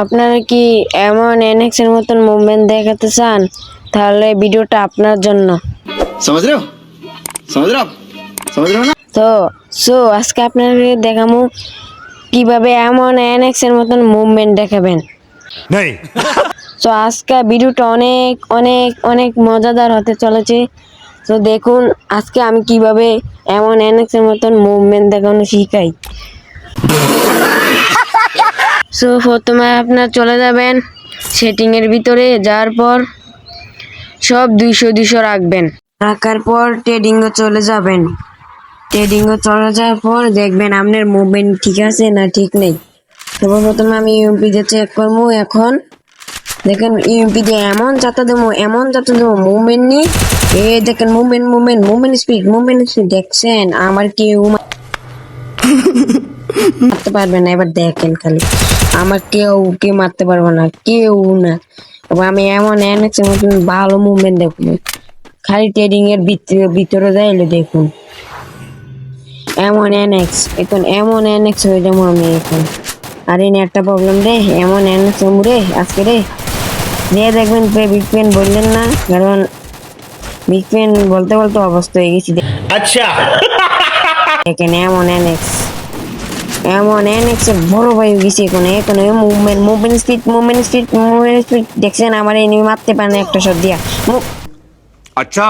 আপনারা কি এমন এনএক্স এর মতন মুভমেন্ট দেখাতে চান? তাহলে ভিডিওটা আপনার জন্য। না? তো সো আজকে আপনাকে দেখামু কীভাবে এমন এনএক্স এর মতন মুভমেন্ট দেখাবেন। নেই। তো আজকে ভিডিওটা অনেক অনেক অনেক মজাদার হতে চলেছে। তো দেখুন আজকে আমি কীভাবে এমন এনএক্স এর মতন মুভমেন্ট দেখানো শিখাই। সো প্রথমে আপনার চলে যাবেন সেটিং এর ভিতরে, যাওয়ার পর সব দুইশো দুইশো রাখবেন। রাখার পর ট্রেডিংও চলে যাবেন। ট্রেডিংও চলে যাওয়ার পর দেখবেন আপনার মুভমেন্ট ঠিক আছে না ঠিক নেই। তারপর প্রথমে আমি ইউপি দিয়ে চেক করব এখন। দেখেন ইউপি দিয়ে এমন যাতা দেবো, এমন যাতা দেবো মুভমেন্ট নিয়ে এ দেখেন movement movement movement speed movement speed দেখছেন আমার কেউ মারতে পারবে না এবার দেখেন খালি। আমার কেউ কেউ মারতে পারবে না কেউ না। এবার আমি এমন এনেছি মতন ভালো মুভমেন্ট দেখুন খালি ট্রেডিং এর ভিতরে ভিতরে যাইলে দেখুন। এমন এনএক্স এখন এমন এনএক্স হয়ে যাব আমি এখন। আর এনে একটা প্রবলেম রে এমন এনএক্স রে আজকে রে। যে দেখবেন বিগ পেন বললেন না কারণ বিগ পেন বলতে বলতে অবস্থা হয়ে গেছি। আচ্ছা। এখানে এমন এনএক্স এমন এনএক্স এর বড় ভাই গেছি এখন এখন movement movement speed movement speed movement speed দেখছেন আমার এনিমি মারতে পারে একটা শট দিয়া। আচ্ছা।